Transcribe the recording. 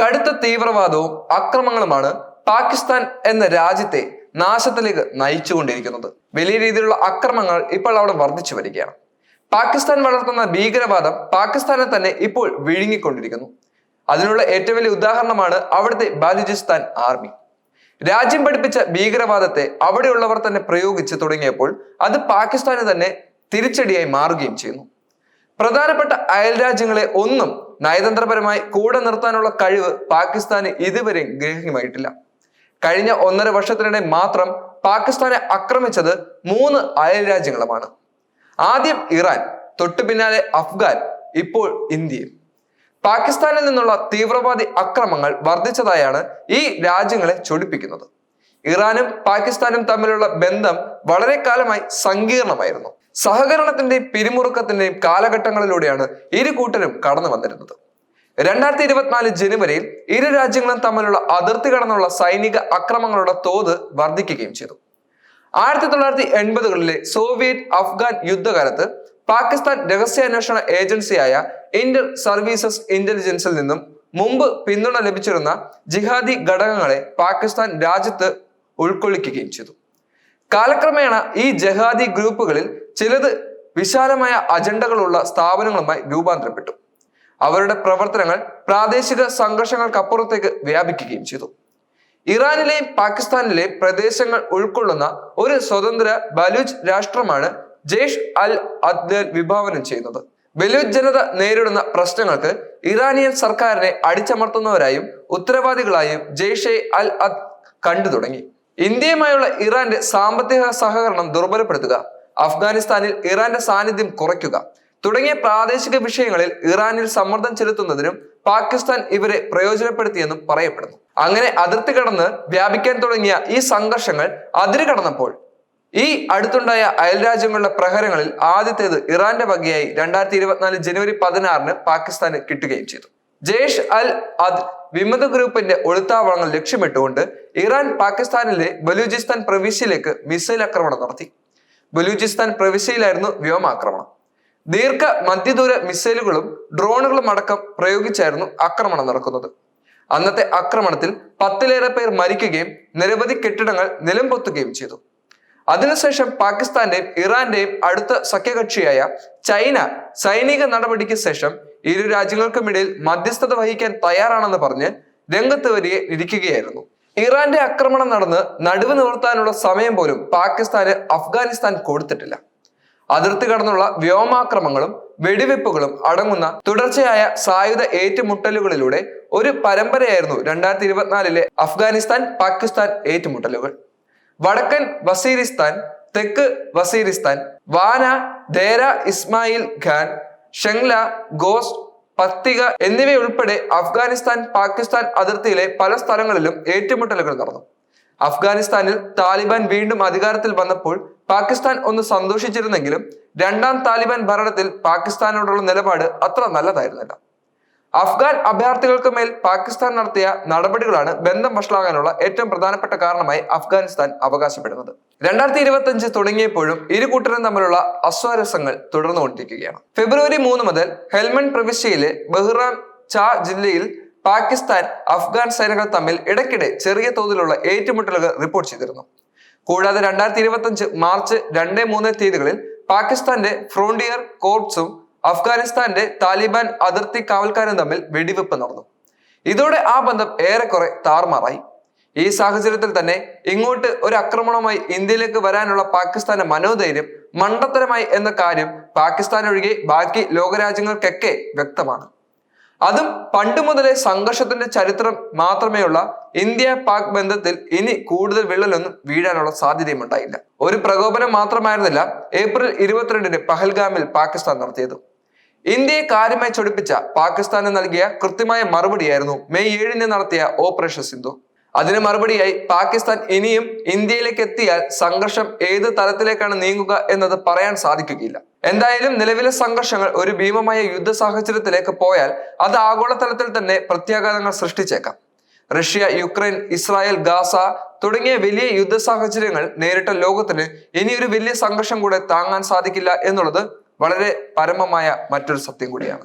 കടുത്ത തീവ്രവാദവും അക്രമങ്ങളുമാണ് പാകിസ്ഥാൻ എന്ന രാജ്യത്തെ നാശത്തിലേക്ക് നയിച്ചുകൊണ്ടിരിക്കുന്നത്. വലിയ രീതിയിലുള്ള അക്രമങ്ങൾ ഇപ്പോൾ അവിടെ വർദ്ധിച്ചു വരികയാണ്. പാകിസ്ഥാൻ വളർത്തുന്ന ഭീകരവാദം പാകിസ്ഥാനെ തന്നെ ഇപ്പോൾ വിഴുങ്ങിക്കൊണ്ടിരിക്കുന്നു. അതിനുള്ള ഏറ്റവും വലിയ ഉദാഹരണമാണ് അവിടുത്തെ ബാലുചിസ്ഥാൻ ആർമി. രാജ്യം പഠിപ്പിച്ച ഭീകരവാദത്തെ അവിടെയുള്ളവർ തന്നെ പ്രയോഗിച്ച് തുടങ്ങിയപ്പോൾ അത് പാകിസ്ഥാന് തന്നെ തിരിച്ചടിയായി മാറുകയും ചെയ്യുന്നു. പ്രധാനപ്പെട്ട അയൽ രാജ്യങ്ങളെ ഒന്നും നയതന്ത്രപരമായി കൂടെ നിർത്താനുള്ള കഴിവ് പാകിസ്ഥാന് ഇതുവരെയും ഗ്രഹ്യമായിട്ടില്ല. കഴിഞ്ഞ ഒന്നര വർഷത്തിനിടെ മാത്രം പാകിസ്ഥാനെ ആക്രമിച്ചത് മൂന്ന് അയൽ രാജ്യങ്ങളുമാണ് ആദ്യം ഇറാൻ തൊട്ടു പിന്നാലെ അഫ്ഗാൻ ഇപ്പോൾ ഇന്ത്യയും പാകിസ്ഥാനിൽ നിന്നുള്ള തീവ്രവാദി അക്രമങ്ങൾ വർദ്ധിച്ചതായാണ് ഈ രാജ്യങ്ങളെ ചൊടിപ്പിക്കുന്നത്. ഇറാനും പാകിസ്ഥാനും തമ്മിലുള്ള ബന്ധം വളരെ കാലമായി സങ്കീർണമായിരുന്നു. സഹകരണത്തിന്റെയും പിരിമുറുക്കത്തിന്റെയും കാലഘട്ടങ്ങളിലൂടെയാണ് ഇരു കൂട്ടരും കടന്നു വന്നിരുന്നത്. രണ്ടായിരത്തി ഇരുപത്തിനാല് ജനുവരിയിൽ ഇരു രാജ്യങ്ങളും തമ്മിലുള്ള അതിർത്തി കടന്നുള്ള സൈനിക അക്രമങ്ങളുടെ തോത് വർദ്ധിക്കുകയും ചെയ്തു. ആയിരത്തി തൊള്ളായിരത്തി എൺപതുകളിലെ സോവിയറ്റ് അഫ്ഗാൻ യുദ്ധകാലത്ത് പാകിസ്ഥാൻ രഹസ്യാന്വേഷണ ഏജൻസിയായ ഇന്റർ സർവീസസ് ഇന്റലിജൻസിൽ നിന്നും മുമ്പ് പിന്തുണ ലഭിച്ചിരുന്ന ജിഹാദി ഘടകങ്ങളെ പാകിസ്ഥാൻ രാജ്യത്ത് ഉൾക്കൊള്ളിക്കുകയും ചെയ്തു. കാലക്രമേണ ഈ ജഹാദി ഗ്രൂപ്പുകളിൽ ചിലത് വിശാലമായ അജണ്ടകളുള്ള സ്ഥാപനങ്ങളുമായി രൂപാന്തരപ്പെട്ടു. അവരുടെ പ്രവർത്തനങ്ങൾ പ്രാദേശിക സംഘർഷങ്ങൾക്കപ്പുറത്തേക്ക് വ്യാപിക്കുകയും ചെയ്തു. ഇറാനിലെയും പാകിസ്ഥാനിലെയും പ്രദേശങ്ങൾ ഉൾക്കൊള്ളുന്ന ഒരു സ്വതന്ത്ര ബലൂച്ച് രാഷ്ട്രമാണ് ജെയ്ഷ് അൽ അദ്ദൽ വിഭാവനം ചെയ്യുന്നത്. ബലൂച്ച് ജനത നേരിടുന്ന പ്രശ്നങ്ങൾക്ക് ഇറാനിയൻ സർക്കാരിനെ അടിച്ചമർത്തുന്നവരായും ഉത്തരവാദികളായും ജെയ്ഷെ അൽ അദ് കണ്ടു തുടങ്ങി. ഇന്ത്യയുമായുള്ള ഇറാന്റെ സാമ്പത്തിക സഹകരണം ദുർബലപ്പെടുത്തുക അഫ്ഗാനിസ്ഥാനിൽ ഇറാന്റെ സാന്നിധ്യം കുറയ്ക്കുക. തുടങ്ങിയ പ്രാദേശിക വിഷയങ്ങളിൽ ഇറാനിൽ സമ്മർദ്ദം ചെലുത്തുന്നതിനും പാകിസ്ഥാൻ ഇവരെ പ്രയോജനപ്പെടുത്തിയെന്നും പറയപ്പെടുന്നു. അങ്ങനെ അതിർത്തി കടന്ന് വ്യാപിക്കാൻ തുടങ്ങിയ ഈ സംഘർഷങ്ങൾ അതിര് കടന്നപ്പോൾ ഈ അടുത്തുണ്ടായ അയൽരാജ്യങ്ങളുടെ പ്രഹരങ്ങളിൽ ആദ്യത്തേത് ഇറാന്റെ വകയായി രണ്ടായിരത്തി ഇരുപത്തിനാല് ജനുവരി പതിനാറിന് പാകിസ്ഥാന് കിട്ടുകയും ചെയ്തു. ജെയ്ഷ് അൽ അദ് വിമത ഗ്രൂപ്പിന്റെ ഒളിത്താവളങ്ങൾ ലക്ഷ്യമിട്ടുകൊണ്ട് ഇറാൻ പാകിസ്ഥാനിലെ ബലൂചിസ്ഥാൻ പ്രവിശ്യയിലേക്ക് മിസൈൽ ആക്രമണം നടത്തി. ബലൂചിസ്ഥാൻ പ്രവിശ്യയിലായിരുന്നു വ്യോമാക്രമണം. ദീർഘ മധ്യദൂര മിസൈലുകളും ഡ്രോണുകളും അടക്കം പ്രയോഗിച്ചായിരുന്നു ആക്രമണം നടക്കുന്നത്. അന്നത്തെ ആക്രമണത്തിൽ പത്തിലേറെ പേർ മരിക്കുകയും നിരവധി കെട്ടിടങ്ങൾ നിലംപൊത്തുകയും ചെയ്തു. അതിനുശേഷം പാകിസ്ഥാന്റെയും ഇറാന്റെയും അടുത്ത സഖ്യകക്ഷിയായ ചൈന സൈനിക നടപടിക്ക് ശേഷം ഇരു രാജ്യങ്ങൾക്കുമിടയിൽ മധ്യസ്ഥത വഹിക്കാൻ തയ്യാറാണെന്ന് പറഞ്ഞ് രംഗത്ത് വരികെ ഇരിക്കുകയായിരുന്നു. ഇറാന്റെ ആക്രമണം നടന്ന് നടുവ് നിവർത്താനുള്ള സമയം പോലും പാകിസ്ഥാന് അഫ്ഗാനിസ്ഥാൻ കൊടുത്തിട്ടില്ല. അതിർത്തി കടന്നുള്ള വ്യോമാക്രമങ്ങളും വെടിവെപ്പുകളും അടങ്ങുന്ന തുടർച്ചയായ സായുധ ഏറ്റുമുട്ടലുകളിലൂടെ ഒരു പരമ്പരയായിരുന്നു രണ്ടായിരത്തി ഇരുപത്തിനാലിലെ അഫ്ഗാനിസ്ഥാൻ പാകിസ്ഥാൻ ഏറ്റുമുട്ടലുകൾ. വടക്കൻ വസീരിസ്ഥാൻ തെക്ക് വസീരിസ്ഥാൻ വാന ദേര ഇസ്മായിൽ ഖാൻ ഷെങ്ല ഗോസ്റ്റ് പത്തിക എന്നിവയുൾപ്പെടെ അഫ്ഗാനിസ്ഥാൻ പാകിസ്ഥാൻ അതിർത്തിയിലെ പല സ്ഥലങ്ങളിലും ഏറ്റുമുട്ടലുകൾ നടന്നു. അഫ്ഗാനിസ്ഥാനിൽ താലിബാൻ വീണ്ടും അധികാരത്തിൽ വന്നപ്പോൾ പാകിസ്ഥാൻ ഒന്ന് സന്തോഷിച്ചിരുന്നെങ്കിലും രണ്ടാം താലിബാൻ ഭരണത്തിൽ പാകിസ്ഥാനോടുള്ള നിലപാട് അത്ര നല്ലതായിരുന്നില്ല. അഫ്ഗാൻ അഭയാർത്ഥികൾക്ക് മേൽ പാകിസ്ഥാൻ നടത്തിയ നടപടികളാണ് ബന്ധം വഷളാകാനുള്ള ഏറ്റവും പ്രധാനപ്പെട്ട കാരണമായി അഫ്ഗാനിസ്ഥാൻ അവകാശപ്പെടുന്നത്. രണ്ടായിരത്തി ഇരുപത്തി അഞ്ച് തുടങ്ങിയപ്പോഴും ഇരു കൂട്ടരും തമ്മിലുള്ള അസ്വാരസ്യങ്ങൾ തുടർന്നുകൊണ്ടിരിക്കുകയാണ്. ഫെബ്രുവരി മൂന്ന് മുതൽ ഹെൽമൺ പ്രവിശ്യയിലെ ബഹ്റാം ചാ ജില്ലയിൽ പാകിസ്ഥാൻ അഫ്ഗാൻ സൈനികർ തമ്മിൽ ഇടയ്ക്കിടെ ചെറിയ തോതിലുള്ള ഏറ്റുമുട്ടലുകൾ റിപ്പോർട്ട് ചെയ്തിരുന്നു. കൂടാതെ രണ്ടായിരത്തി ഇരുപത്തി അഞ്ച് മാർച്ച് രണ്ട് മൂന്ന് തീയതികളിൽ പാകിസ്ഥാന്റെ ഫ്രോണ്ടിയർ കോർപ്സും അഫ്ഗാനിസ്ഥാന്റെ താലിബാൻ അതിർത്തി കാവൽക്കാരും തമ്മിൽ വെടിവെപ്പ് നടന്നു. ഇതോടെ ആ ബന്ധം ഏറെക്കുറെ താറുമാറായി. ഈ സാഹചര്യത്തിൽ തന്നെ ഇങ്ങോട്ട് ഒരു ആക്രമണവുമായി ഇന്ത്യയിലേക്ക് വരാനുള്ള പാകിസ്ഥാന്റെ മനോധൈര്യം മണ്ടത്തരമായി എന്ന കാര്യം പാകിസ്ഥാൻ ഒഴികെ ബാക്കി ലോകരാജ്യങ്ങൾക്കൊക്കെ വ്യക്തമാണ്. അതും പണ്ട് മുതലേ സംഘർഷത്തിന്റെ ചരിത്രം മാത്രമേയുള്ള ഇന്ത്യ പാക് ബന്ധത്തിൽ ഇനി കൂടുതൽ വിള്ളലൊന്നും വീഴാനുള്ള സാധ്യതയും ഉണ്ടായില്ല ഒരു പ്രകോപനം മാത്രമായിരുന്നില്ല ഏപ്രിൽ ഇരുപത്തിരണ്ടിന് പഹൽഗാമിൽ പാകിസ്ഥാൻ നടത്തിയത്. ഇന്ത്യയെ കാര്യമായി ചൊടിപ്പിച്ച പാകിസ്ഥാന് നൽകിയ കൃത്യമായ മറുപടിയായിരുന്നു മെയ് ഏഴിന് നടത്തിയ ഓപ്പറേഷൻ സിന്ധു. അതിന് മറുപടിയായി പാകിസ്ഥാൻ ഇനിയും ഇന്ത്യയിലേക്ക് എത്തിയാൽ സംഘർഷം ഏത് തലത്തിലേക്കാണ് നീങ്ങുക എന്നത് പറയാൻ സാധിക്കുകയില്ല. എന്തായാലും നിലവിലെ സംഘർഷങ്ങൾ ഒരു ഭീമമായ യുദ്ധ സാഹചര്യത്തിലേക്ക് പോയാൽ അത് ആഗോളതലത്തിൽ തന്നെ പ്രത്യാഘാതങ്ങൾ സൃഷ്ടിച്ചേക്കാം. റഷ്യ യുക്രൈൻ ഇസ്രായേൽ ഗാസ തുടങ്ങിയ വലിയ യുദ്ധ സാഹചര്യങ്ങൾ നേരിട്ട ലോകത്തിന് ഇനിയൊരു വലിയ സംഘർഷം കൂടെ താങ്ങാൻ സാധിക്കില്ല എന്നുള്ളത് വളരെ പരമമായ മറ്റൊരു സത്യം കൂടിയാണ്.